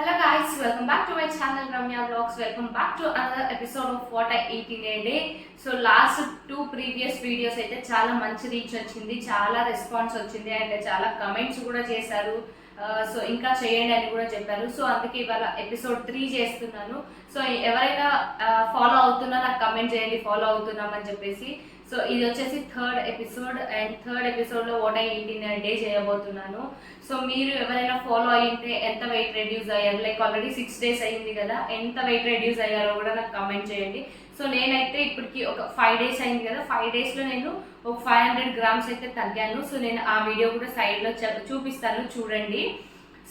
Hello guys welcome back to my channel Ramya blogs welcome back to another episode of what I Eat in a so last two previous videos అయితే చాలా మంచి reach వచ్చింది చాలా response వచ్చింది and చాలా comments కూడా చేశారు. Uh, so ఇంకా చేయండి అని కూడా చెప్పారు. సో అందుకే ఇవాళ ఎపిసోడ్ త్రీ చేస్తున్నాను. సో ఎవరైనా uh, ఫాలో అవుతున్నా నాకు కమెంట్ చేయండి ఫాలో అవుతున్నామని చెప్పేసి. సో ఇది వచ్చేసి థర్డ్ ఎపిసోడ్ అండ్ థర్డ్ ఎపిసోడ్లో వాట్ ఐ ఎయిట్ డే చేయబోతున్నాను. సో మీరు ఎవరైనా ఫాలో అయ్యింటే ఎంత వెయిట్ రెడ్యూస్ అయ్యారు? లైక్ ఆల్రెడీ సిక్స్ డేస్ అయింది కదా. ఎంత వెయిట్ రెడ్యూస్ అయ్యారో కూడా నాకు కమెంట్ చేయండి. సో నేనైతే ఇప్పటికి ఒక ఫైవ్ డేస్ అయింది కదా. ఫైవ్ డేస్లో నేను ఒక ఫైవ్ హండ్రెడ్ గ్రామ్స్ అయితే తగ్గాను. సో నేను ఆ వీడియో కూడా సైడ్లో చూపిస్తాను. చూడండి.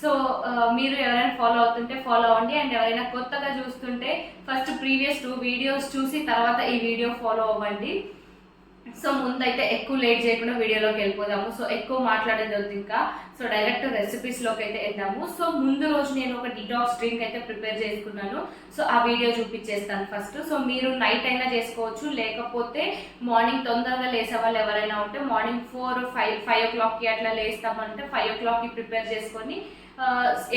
సో మీరు ఎవరైనా ఫాలో అవుతుంటే ఫాలో అవ్వండి. అండ్ ఎవరైనా కొత్తగా చూస్తుంటే ఫస్ట్ ప్రీవియస్ టూ వీడియోస్ చూసి తర్వాత ఈ వీడియో ఫాలో అవ్వండి. సో ముందైతే ఎక్కువ లేట్ చేయకుండా వీడియోలోకి వెళ్ళిపోదాము. సో ఎక్కువ మాట్లాడేది ఇంకా. సో డైరెక్ట్ రెసిపీస్లోకి అయితే వెళ్దాము. సో ముందు రోజు నేను ఒక డిటాక్స్ డ్రింక్ అయితే ప్రిపేర్ చేసుకున్నాను. సో ఆ వీడియో చూపించేస్తాను ఫస్ట్ సో మీరు నైట్ అయినా చేసుకోవచ్చు. లేకపోతే మార్నింగ్ తొందరగా లేసే వాళ్ళు ఎవరైనా ఉంటే మార్నింగ్ ఫోర్ ఫైవ్ ఫైవ్ ఓ క్లాక్కి అట్లా లేస్తామంటే ఫైవ్ ఓ క్లాక్కి ప్రిపేర్ చేసుకొని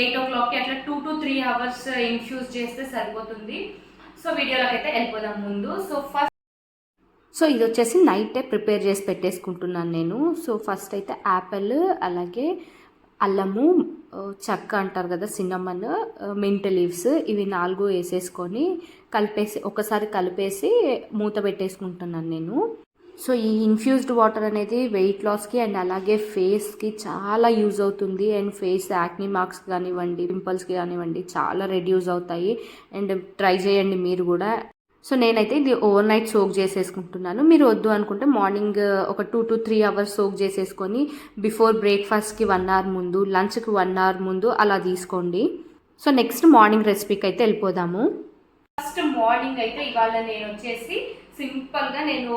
ఎయిట్ ఓ క్లాక్కి అట్లా two to three hours infuse చేస్తే సరిపోతుంది. సో వీడియోలోకి అయితే వెళ్ళిపోదాం ముందు. సో ఫస్ట్ సో ఇది వచ్చేసి నైటే ప్రిపేర్ చేసి పెట్టేసుకుంటున్నాను నేను. సో ఫస్ట్ అయితే యాపిల్ అలాగే అల్లము చెక్క అంటారు కదా సిన్నమన్ మింట్ లీవ్స్ ఇవి నాలుగు వేసేసుకొని కలిపేసి ఒకసారి కలిపేసి మూత పెట్టేసుకుంటున్నాను నేను. సో ఈ ఇన్ఫ్యూజ్డ్ వాటర్ అనేది వెయిట్ లాస్కి అండ్ అలాగే ఫేస్కి చాలా యూజ్ అవుతుంది. అండ్ ఫేస్ యాక్ని మార్క్స్ కానివ్వండి పింపుల్స్కి కానివ్వండి చాలా రెడ్యూస్ అవుతాయి. అండ్ ట్రై చేయండి మీరు కూడా. సో నేనైతే ఇది ఓవర్ నైట్ సోక్ చేసేసుకుంటున్నాను. మీరు వద్దు అనుకుంటే మార్నింగ్ ఒక two to three hours soak చేసేసుకొని బిఫోర్ బ్రేక్ఫాస్ట్కి వన్ అవర్ ముందు లంచ్కి వన్ అవర్ ముందు అలా తీసుకోండి. సో నెక్స్ట్ మార్నింగ్ రెసిపీకి అయితే వెళ్ళిపోదాము. ఫస్ట్ మార్నింగ్ అయితే ఇవాళ నేను వచ్చేసి సింపుల్గా నేను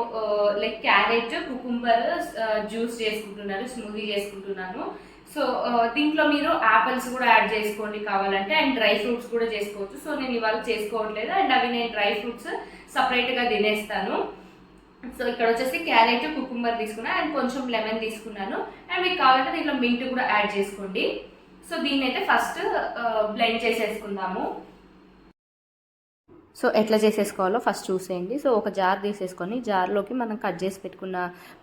లైక్ క్యారెట్ కుకుంబర్ జ్యూస్ చేసుకుంటున్నాను స్మూదీ చేసుకుంటున్నాను. సో దీంట్లో మీరు యాపిల్స్ కూడా యాడ్ చేసుకోండి కావాలంటే అండ్ డ్రై ఫ్రూట్స్ కూడా చేసుకోవచ్చు. సో నేను ఇవాళ చేసుకోవట్లేదు. అండ్ అవి నేను డ్రై ఫ్రూట్స్ సపరేట్గా తినేస్తాను. సో ఇక్కడ వచ్చేసి క్యారెట్ కుకుంబర్ తీసుకున్నాను అండ్ కొంచెం లెమన్ తీసుకున్నాను. అండ్ మీకు కావాలంటే దీంట్లో మింట్ కూడా యాడ్ చేసుకోండి. సో దీన్ని అయితే ఫస్ట్ బ్లెండ్ చేసేసుకుందాము. సో ఎట్లా చేసేసుకోవాలో ఫస్ట్ చూసేయండి. సో ఒక జార్ తీసేసుకొని జార్లోకి మనం కట్ చేసి పెట్టుకున్న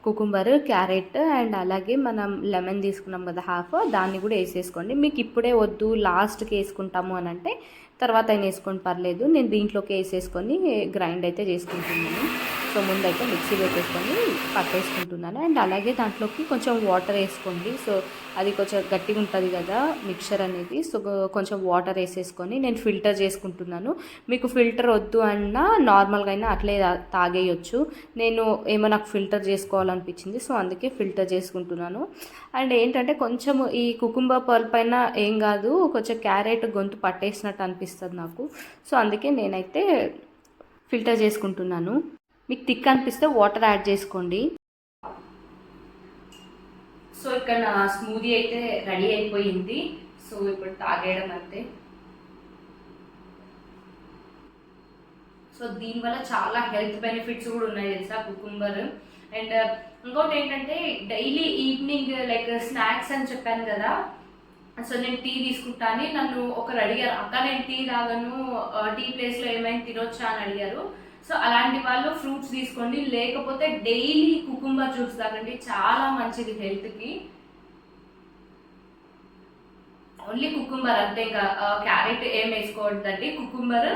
కుకుంబర్ క్యారెట్ అండ్ అలాగే మనం లెమన్ తీసుకున్నాం కదా హాఫ్ దాన్ని కూడా వేసేసుకోండి. మీకు ఇప్పుడే వద్దు లాస్ట్కి వేసుకుంటాము అని అంటే తర్వాత అయినా వేసుకోండి పర్లేదు. నేను దీంట్లోకి వేసేసుకొని గ్రైండ్ అయితే చేసుకుంటున్నాను. సో ముందైతే మిక్సీ పెట్టేసుకొని పట్టేసుకుంటున్నాను. అండ్ అలాగే దాంట్లోకి కొంచెం వాటర్ వేసుకోండి. సో అది కొంచెం గట్టిగా ఉంటుంది కదా మిక్చర్ అనేది. సో కొంచెం వాటర్ వేసేసుకొని నేను ఫిల్టర్ చేసుకుంటున్నాను. మీకు ఫిల్టర్ వద్దు అన్నా నార్మల్గా అయినా అట్లే తాగేయచ్చు తాగేయొచ్చు. నేను ఏమో నాకు ఫిల్టర్ చేసుకోవాలనిపించింది. సో అందుకే ఫిల్టర్ చేసుకుంటున్నాను. అండ్ ఏంటంటే కొంచెం ఈ కుకుంబర్ పర్ల్ పైన ఏం కాదు కొంచెం క్యారెట్ గొంతు పట్టేసినట్టు అనిపిస్తుంది నాకు. సో అందుకే నేనైతే ఫిల్టర్ చేసుకుంటున్నాను. మీకు థిక్ అనిపిస్తే వాటర్ యాడ్ చేసుకోండి. సో ఇక్కడ నా స్మూదీ అయితే రెడీ అయిపోయింది. సో ఇప్పుడు తాగేయడం అంతే. సో దీనివల్ల చాలా హెల్త్ బెనిఫిట్స్ కూడా ఉన్నాయి తెలుసా కుకుంబర్. అండ్ uh, ఇంకోటి ఏంటంటే డైలీ ఈవినింగ్ లైక్ స్నాక్స్ అని చెప్పాను కదా. సో నేను టీ తీసుకుంటాను నన్ను ఒకరు అడిగారు. అక్క నేను టీ తాగను uh, టీ ప్లేస్లో ఏమైనా తినొచ్చా? అని అడిగారు. సో అలాంటి వాళ్ళు ఫ్రూట్స్ తీసుకోండి. లేకపోతే డైలీ కుకుంబర్ జ్యూస్ తాగండి. చాలా మంచిది హెల్త్కి ఓన్లీ కుకుంబర్ అంతే ఇంకా క్యారెట్ ఏం వేసుకోవద్దండి. కుకుంబర్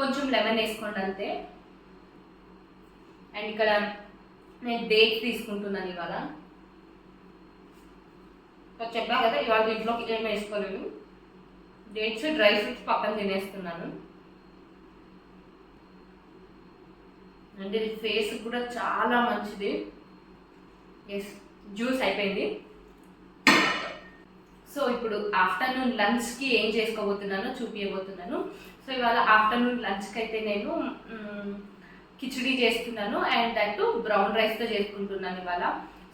కొంచెం లెమన్ వేసుకోండి అంతే. అండ్ ఇక్కడ నేను డేట్ తీసుకుంటున్నాను ఇవాళ. చెప్పా కదా ఇవాళ దీంట్లోకి ఏం వేసుకోలేదు. డేట్స్ డ్రై ఫ్రూట్స్ పక్కన తినేస్తున్నాను. అండ్ ఇది ఫేస్ కూడా చాలా మంచిది. ఎస్ జ్యూస్ అయిపోయింది. సో ఇప్పుడు ఆఫ్టర్నూన్ లంచ్కి ఏం చేసుకోబోతున్నానో చూపించబోతున్నాను సో ఇవాళ ఆఫ్టర్నూన్ లంచ్కి అయితే నేను మ్, కిచిడి చేస్తున్నాను అండ్ దట్ బ్రౌన్ రైస్తో చేసుకుంటున్నాను ఇవాళ.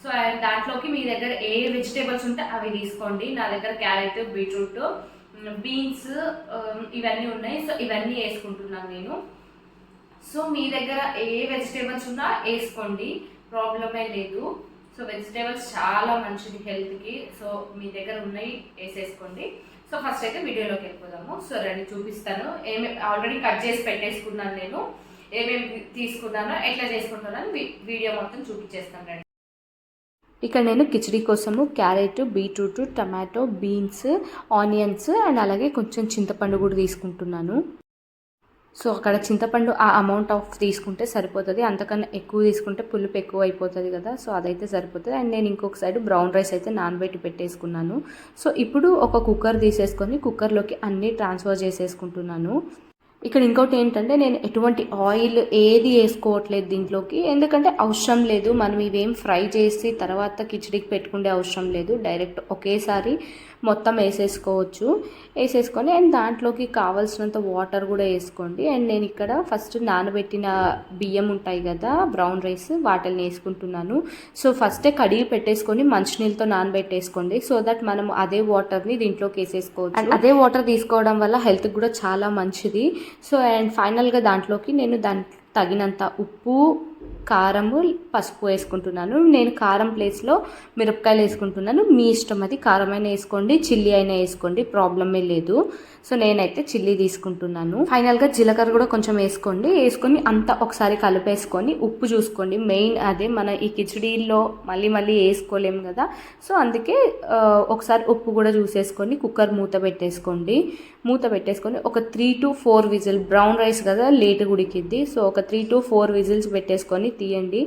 సో అండ్ దాంట్లోకి మీ దగ్గర ఏ వెజిటేబుల్స్ ఉంటే అవి తీసుకోండి. నా దగ్గర క్యారెట్ బీట్రూట్ బీన్స్ ఇవన్నీ ఉన్నాయి. సో ఇవన్నీ వేసుకుంటున్నాను నేను. సో మీ దగ్గర ఏ వెజిటేబుల్స్ ఉన్నా వేసుకోండి. ప్రాబ్లమే లేదు. సో వెజిటేబుల్స్ చాలా మంచిది హెల్త్కి సో మీ దగ్గర ఉన్నాయి వేసేసుకోండి. సో ఫస్ట్ అయితే వీడియోలోకి వెళ్ళిపోదాము. సో రండి చూపిస్తాను. ఏమేమి ఆల్రెడీ కట్ చేసి పెట్టేసుకున్నాను నేను. ఏమేమి తీసుకున్నానో ఎట్లా చేసుకుంటున్నాను వీడియో మొత్తం చూపించేస్తాను రండి. ఇక్కడ నేను కిచడీ కోసము carrot beetroot tomato beans onions and అలాగే కొంచెం చింతపండు కూడా తీసుకుంటున్నాను. సో అక్కడ చింతపండు ఆ అమౌంట్ ఆఫ్ తీసుకుంటే సరిపోతుంది. అంతకన్నా ఎక్కువ తీసుకుంటే పులుపు ఎక్కువ అయిపోతుంది కదా. సో అదైతే సరిపోతుంది. అండ్ నేను ఇంకొక సైడ్ బ్రౌన్ రైస్ అయితే నానబెట్టి పెట్టేసుకున్నాను. సో ఇప్పుడు ఒక కుక్కర్ తీసేసుకొని కుక్కర్లోకి అన్నీ ట్రాన్స్ఫర్ చేసేసుకుంటున్నాను. ఇక్కడ ఇంకోటి ఏంటంటే నేను ఎటువంటి ఆయిల్ ఏది వేసుకోవట్లేదు దీంట్లోకి. ఎందుకంటే అవసరం లేదు. మనం ఇవేం ఫ్రై చేసి తర్వాత కిచడీకి పెట్టుకునే అవసరం లేదు. డైరెక్ట్ ఒకేసారి మొత్తం వేసేసుకోవచ్చు. వేసేసుకొని అండ్ దాంట్లోకి కావాల్సినంత వాటర్ కూడా వేసుకోండి. అండ్ నేను ఇక్కడ ఫస్ట్ నానబెట్టిన బియ్యం ఉంటాయి కదా బ్రౌన్ రైస్ వాటిని వేసుకుంటున్నాను. సో ఫస్టే కడిగి పెట్టేసుకొని మంచినీళ్ళతో నానబెట్టేసుకోండి. సో దట్ మనం అదే వాటర్ని దీంట్లోకి వేసేసుకోవచ్చు. అండ్ అదే వాటర్ తీసుకోవడం వల్ల హెల్త్కి కూడా చాలా మంచిది. సో అండ్ ఫైనల్గా దాంట్లోకి నేను దాని తగినంత ఉప్పు కారము పసుపు వేసుకుంటున్నాను. నేను కారం ప్లేస్లో మిరపకాయలు వేసుకుంటున్నాను. మీ ఇష్టం అది. కారం అయినా వేసుకోండి చిల్లీ అయినా వేసుకోండి ప్రాబ్లమే లేదు. సో నేనైతే చిల్లీ తీసుకుంటున్నాను. ఫైనల్గా జీలకర్ర కూడా కొంచెం వేసుకోండి. వేసుకొని అంతా ఒకసారి కలిపేసుకొని ఉప్పు చూసుకోండి. మెయిన్ అదే మన ఈ కిచడీలో మళ్ళీ మళ్ళీ వేసుకోలేము కదా. సో అందుకే ఒకసారి ఉప్పు కూడా చూసేసుకొని కుక్కర్ మూత పెట్టేసుకోండి. మూత పెట్టేసుకొని ఒక three to four whistle brown rice కదా లేట్ ఉడికిద్ది. సో ఒక త్రీ టు ఫోర్ విజిల్స్ పెట్టేసుకొని తీయండి.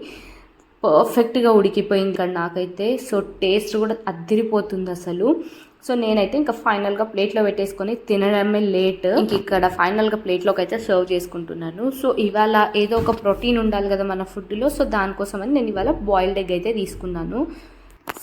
పర్ఫెక్ట్గా ఉడికిపోయింది ఇక్కడ నాకైతే సో టేస్ట్ కూడా అద్దిరిపోతుంది అసలు. సో నేనైతే ఇంకా ఫైనల్గా ప్లేట్లో పెట్టేసుకొని తినడమే లేట్. ఇంక ఇక్కడ ఫైనల్గా ప్లేట్లోకి అయితే సర్వ్ చేసుకుంటున్నాను. సో ఇవాళ ఏదో ఒక ప్రోటీన్ ఉండాలి కదా మన ఫుడ్లో సో దానికోసం అని నేను ఇవాళ బాయిల్డ్ ఎగ్ అయితే తీసుకున్నాను.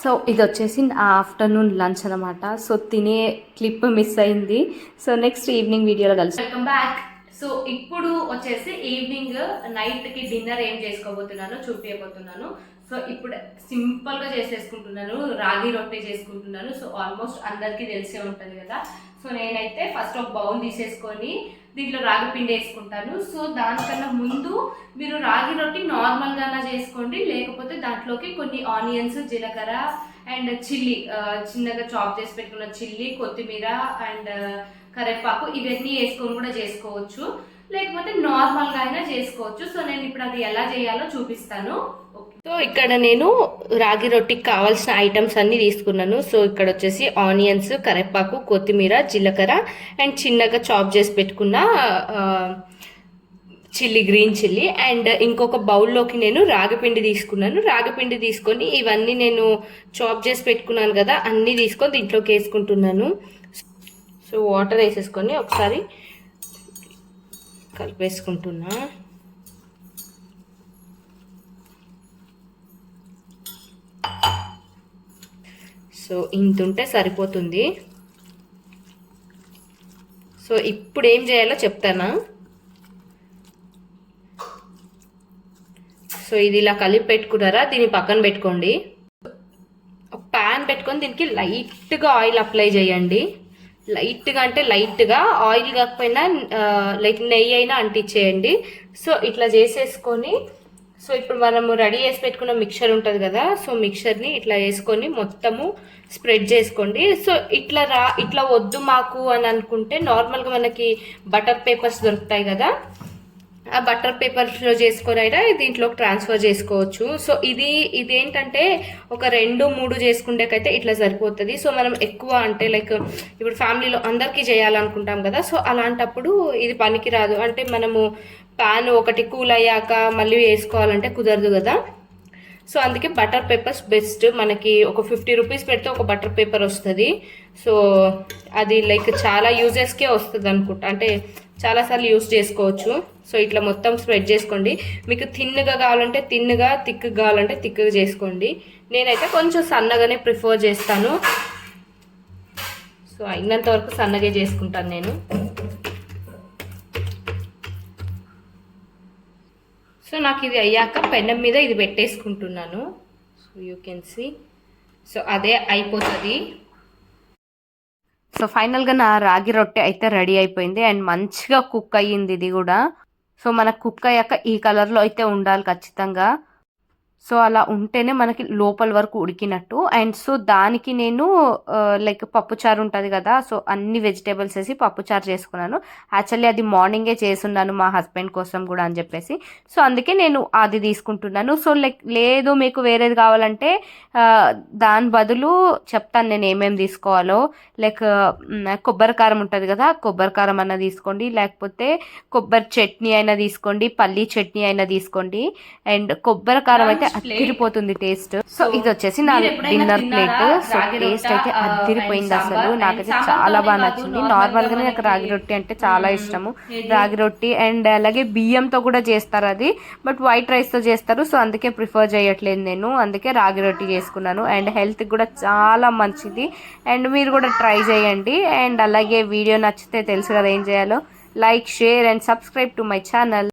సో ఇది వచ్చేసి ఆఫ్టర్నూన్ లంచ్ అనమాట సో తినే క్లిప్ మిస్ అయింది. సో నెక్స్ట్ ఈవినింగ్ వీడియోలో కలిసి వెల్కమ్ బ్యాక్. సో ఇప్పుడు వచ్చేసి ఈవినింగ్ నైట్కి డిన్నర్ ఏం చేసుకోబోతున్నానో చూపించబోతున్నాను సో ఇప్పుడు సింపుల్గా చేసేసుకుంటున్నాను రాగి రొట్టె చేసుకుంటున్నాను. సో ఆల్మోస్ట్ అందరికీ తెలిసే ఉంటుంది కదా. సో నేనైతే ఫస్ట్ ఒక బౌల్ తీసేసుకొని దీంట్లో రాగి పిండి వేసుకుంటాను. సో దానికన్నా ముందు మీరు రాగి రొట్టి నార్మల్గా చేసుకోండి లేకపోతే దాంట్లోకి కొన్ని ఆనియన్స్ జీలకర్ర అండ్ చిల్లీ చిన్నగా చాప్ చేసి పెట్టుకున్న చిల్లీ కొత్తిమీర అండ్ కరివేపాకు ఇవన్నీ వేసుకొని కూడా చేసుకోవచ్చు. లేకపోతే నార్మల్గా అయినా చేసుకోవచ్చు. సో నేను ఇప్పుడు అది ఎలా చేయాలో చూపిస్తాను. సో ఇక్కడ నేను రాగి రొట్టికి కావాల్సిన ఐటమ్స్ అన్నీ తీసుకున్నాను. సో ఇక్కడ వచ్చేసి ఆనియన్స్ కరివేపాకు కొత్తిమీర జీలకర్ర అండ్ చిన్నగా చాప్ చేసి పెట్టుకున్న చిల్లీ గ్రీన్ చిల్లీ. అండ్ ఇంకొక బౌల్లోకి నేను రాగిపిండి తీసుకున్నాను. రాగిపిండి తీసుకొని ఇవన్నీ నేను చాప్ చేసి పెట్టుకున్నాను కదా అన్నీ తీసుకొని దీంట్లోకి వేసుకుంటున్నాను. సో వాటర్ వేసేసుకొని ఒకసారి కలిపేసుకుంటున్నా. సో ఇంత ఉంటే సరిపోతుంది. సో ఇప్పుడు ఏం చేయాలో చెప్తానా? సో ఇది ఇలా కలిపి పెట్టుకున్నారా దీన్ని పక్కన పెట్టుకోండి. ప్యాన్ పెట్టుకొని దీనికి లైట్గా ఆయిల్ అప్లై చేయండి. లైట్గా అంటే లైట్గా ఆయిల్ కాకపోయినా లైక్ నెయ్యి అయినా అంటించేయండి. సో ఇట్లా చేసేసుకొని సో ఇప్పుడు మనము రెడీ చేసి పెట్టుకున్న మిక్చర్ ఉంటుంది కదా సో మిక్చర్ని ఇట్లా వేసుకొని మొత్తము స్ప్రెడ్ చేసుకోండి. సో ఇట్లా రా ఇట్లా వద్దు మాకు అని అనుకుంటే నార్మల్గా మనకి బటర్ పేపర్స్ దొరుకుతాయి కదా ఆ బటర్ పేపర్స్లో చేసుకొని అయినా దీంట్లోకి ట్రాన్స్ఫర్ చేసుకోవచ్చు. సో ఇది ఇదేంటంటే ఒక రెండు మూడు చేసుకుంటేకైతే ఇట్లా సరిపోతుంది. సో మనం ఎక్కువ అంటే లైక్ ఇప్పుడు ఫ్యామిలీలో అందరికీ చేయాలనుకుంటాం కదా సో అలాంటప్పుడు ఇది పనికిరాదు. అంటే మనము ప్యాన్ ఒకటి కూల్ అయ్యాక మళ్ళీ వేసుకోవాలంటే కుదరదు కదా. సో అందుకే బటర్ పేపర్స్ బెస్ట్. మనకి ఒక ఫిఫ్టీ రూపీస్ పెడితే ఒక బటర్ పేపర్ వస్తుంది. సో అది లైక్ చాలా యూజెస్కే వస్తుంది అనుకుంటా అంటే చాలాసార్లు యూస్ చేసుకోవచ్చు. సో ఇట్లా మొత్తం స్ప్రెడ్ చేసుకోండి. మీకు థిన్గా కావాలంటే థిన్గా థిక్గా కావాలంటే థిక్గా చేసుకోండి. నేనైతే కొంచెం సన్నగానే ప్రిఫర్ చేస్తాను. సో అయినంత వరకు సన్నగా చేసుకుంటాను నేను. సో నాకు ఇది అయ్యాక పెనం మీద ఇది పెట్టేసుకుంటున్నాను. So you can see so అదే అయిపోతుంది. సో ఫైనల్గా నా రాగి రొట్టె అయితే రెడీ అయిపోయింది. అండ్ మంచిగా కుక్ అయ్యింది ఇది కూడా. సో మనకు కుక్ అయ్యాక ఈ కలర్లో అయితే ఉండాలి ఖచ్చితంగా. సో అలా ఉంటేనే మనకి లోపల వరకు ఉడికినట్టు. అండ్ సో దానికి నేను లైక్ పప్పుచారు ఉంటుంది కదా సో అన్ని వెజిటేబుల్స్ వేసి పప్పుచారు చేసుకున్నాను. యాక్చువల్లీ అది మార్నింగే చేసున్నాను మా హస్బెండ్ కోసం కూడా అని చెప్పేసి. సో అందుకే నేను అది తీసుకుంటున్నాను. సో లైక్ లేదు మీకు వేరేది కావాలంటే దాని బదులు చెప్తాను నేను ఏమేమి తీసుకోవాలో. లైక్ కొబ్బరికారం కొబ్బరి కారం ఉంటుంది కదా కొబ్బరి కారం అన్న తీసుకోండి. లేకపోతే కొబ్బరి చట్నీ అయినా తీసుకోండి పల్లీ చట్నీ అయినా తీసుకోండి. అండ్ కొబ్బరి కారం అయితే అదిరిపోతుంది టేస్ట్ సో ఇది వచ్చేసి నా డిన్నర్? ప్లేట్ సో టేస్ట్ అయితే అదిరిపోయింది అసలు. నాకైతే చాలా బాగా నచ్చింది. నార్మల్ గానే నాకు రాగి రొట్టి అంటే చాలా మ్మ్. ఇష్టము? రాగి రొట్టి అండ్ అలాగే బియ్యంతో కూడా చేస్తారు అది. బట్ వైట్ రైస్తో చేస్తారు. సో అందుకే ప్రిఫర్ చేయట్లేదు నేను. అందుకే రాగి రొట్టి చేసుకున్నాను. అండ్ హెల్త్ కూడా చాలా మంచిది. అండ్ మీరు కూడా ట్రై చేయండి. అండ్ అలాగే వీడియో నచ్చితే తెలుసు కదా ఏం చేయాలో. Like share and subscribe to my channel